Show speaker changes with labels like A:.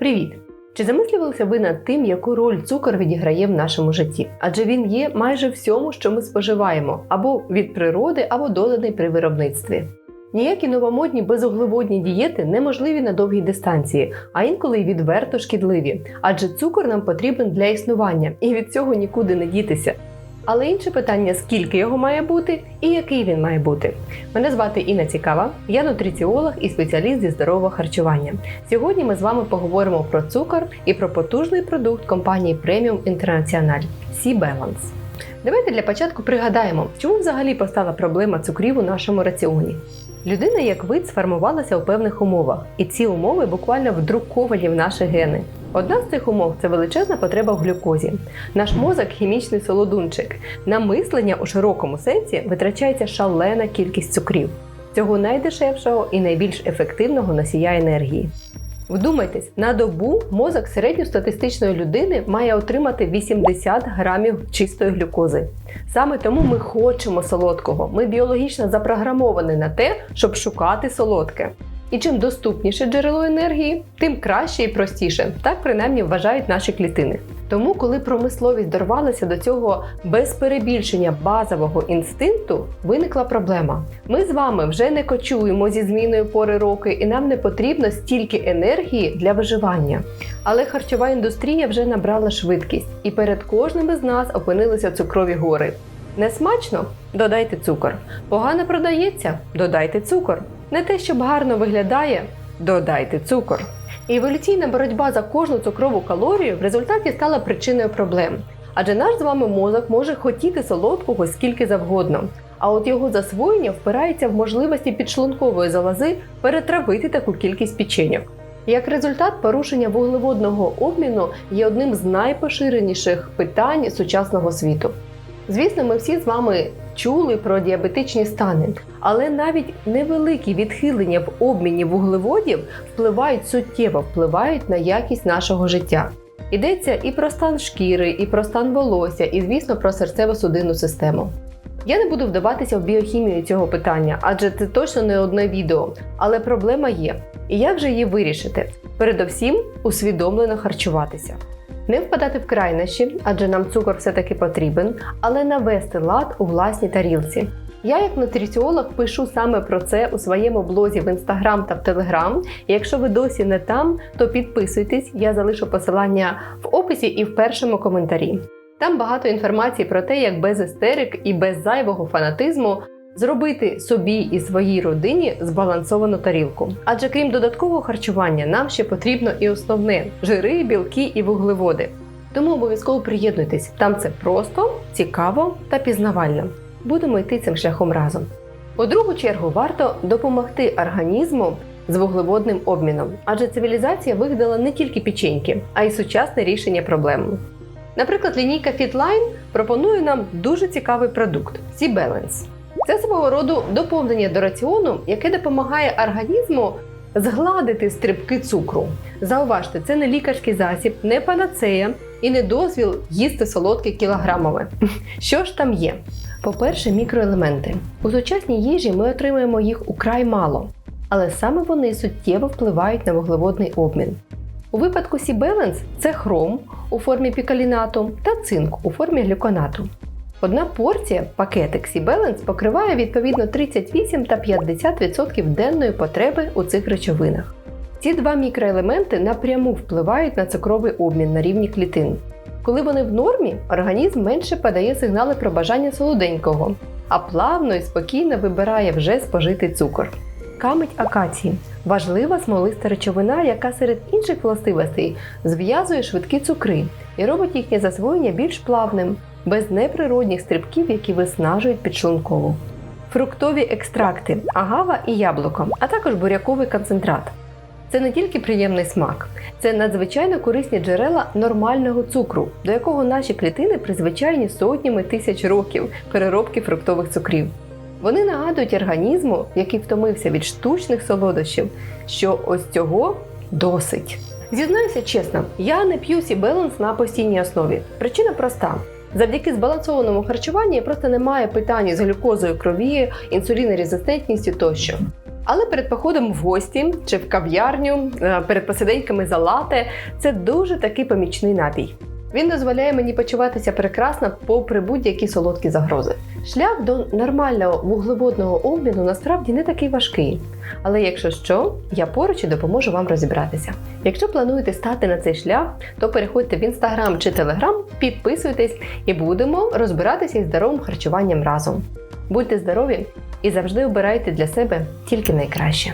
A: Привіт! Чи замислювалися ви над тим, яку роль цукор відіграє в нашому житті? Адже він є майже всьому, що ми споживаємо, або від природи, або доданий при виробництві. Ніякі новомодні безуглеводні дієти неможливі на довгій дистанції, а інколи й відверто шкідливі, адже цукор нам потрібен для існування, і від цього нікуди не дітися. Але інше питання, скільки його має бути і який він має бути. Мене звати Інна Цікава, я нутриціолог і спеціаліст зі здорового харчування. Сьогодні ми з вами поговоримо про цукор і про потужний продукт компанії Premium International – Sea Balance. Давайте для початку пригадаємо, чому взагалі постала проблема цукрів у нашому раціоні. Людина як вид сформувалася у певних умовах, і ці умови буквально вдруковані в наші гени. Одна з цих умов це величезна потреба в глюкозі. Наш мозок хімічний солодунчик. На мислення у широкому сенсі витрачається шалена кількість цукрів, цього найдешевшого і найбільш ефективного носія енергії. Вдумайтесь, на добу мозок середньостатистичної людини має отримати 80 грамів чистої глюкози. Саме тому ми хочемо солодкого. Ми біологічно запрограмовані на те, щоб шукати солодке. І чим доступніше джерело енергії, тим краще і простіше. Так принаймні вважають наші клітини. Тому, коли промисловість дорвалася до цього без перебільшення базового інстинкту, виникла проблема. Ми з вами вже не кочуємо зі зміною пори року, і нам не потрібно стільки енергії для виживання. Але харчова індустрія вже набрала швидкість, і перед кожним із нас опинилися цукрові гори. Несмачно? Додайте цукор. Погано продається? Додайте цукор. Не те, щоб гарно виглядає, додайте цукор. Еволюційна боротьба за кожну цукрову калорію в результаті стала причиною проблем. Адже наш з вами мозок може хотіти солодкого скільки завгодно. А от його засвоєння впирається в можливості підшлункової залози перетравити таку кількість печеньок. Як результат, порушення вуглеводного обміну є одним з найпоширеніших питань сучасного світу. Звісно, ми всі з вами чули про діабетичні стани, але навіть невеликі відхилення в обміні вуглеводів впливають суттєво впливають на якість нашого життя. Йдеться і про стан шкіри, і про стан волосся, і, звісно, про серцево-судинну систему. Я не буду вдаватися в біохімію цього питання, адже це точно не одне відео. Але проблема є. І як же її вирішити? Передовсім усвідомлено харчуватися. Не впадати в крайнощі, адже нам цукор все-таки потрібен, але навести лад у власній тарілці. Я, як нутриціолог, пишу саме про це у своєму блозі в інстаграм та в телеграм. Якщо ви досі не там, то підписуйтесь, я залишу посилання в описі і в першому коментарі. Там багато інформації про те, як без істерик і без зайвого фанатизму зробити собі і своїй родині збалансовану тарілку. Адже крім додаткового харчування, нам ще потрібно і основне жири, білки і вуглеводи. Тому обов'язково приєднуйтесь, там це просто, цікаво та пізнавально. Будемо йти цим шляхом разом. У другу чергу варто допомогти організму з вуглеводним обміном, адже цивілізація вигадала не тільки печеньки, а й сучасне рішення проблеми. Наприклад, лінійка FitLine пропонує нам дуже цікавий продукт C-Balance. Це свого роду доповнення до раціону, яке допомагає організму згладити стрибки цукру. Зауважте, це не лікарський засіб, не панацея і не дозвіл їсти солодке кілограмове. Що ж там є? По-перше, мікроелементи. У сучасній їжі ми отримуємо їх украй мало, але саме вони суттєво впливають на вуглеводний обмін. У випадку Сі-Баланс це хром у формі пікалінату та цинк у формі глюконату. Одна порція пакетик Сі-Баланс покриває відповідно 38 та 50% денної потреби у цих речовинах. Ці два мікроелементи напряму впливають на цукровий обмін на рівні клітин. Коли вони в нормі, організм менше подає сигнали про бажання солоденького, а плавно і спокійно вибирає вже спожитий цукор. Камить акації важлива смолиста речовина, яка серед інших властивостей зв'язує швидкі цукри і робить їхнє засвоєння більш плавним, без неприродних стрибків, які виснажують підшлункову. Фруктові екстракти, агава і яблуко, а також буряковий концентрат. Це не тільки приємний смак, це надзвичайно корисні джерела нормального цукру, до якого наші клітини призвичайні сотнями тисяч років переробки фруктових цукрів. Вони нагадують організму, який втомився від штучних солодощів, що ось цього досить. Зізнаюся чесно, я не п'ю Сі-Беланс на постійній основі. Причина проста. Завдяки збалансованому харчуванню просто немає питань з глюкозою крові, інсулінорезистентністю тощо. Але перед походом в гості чи в кав'ярню, е, перед посиденьками за лате це дуже такий помічний напій. Він дозволяє мені почуватися прекрасно попри будь-які солодкі загрози. Шлях до нормального вуглеводного обміну насправді не такий важкий. Але якщо що, я поруч і допоможу вам розібратися. Якщо плануєте стати на цей шлях, то переходьте в інстаграм чи телеграм, підписуйтесь і будемо розбиратися із здоровим харчуванням разом. Будьте здорові і завжди обирайте для себе тільки найкраще.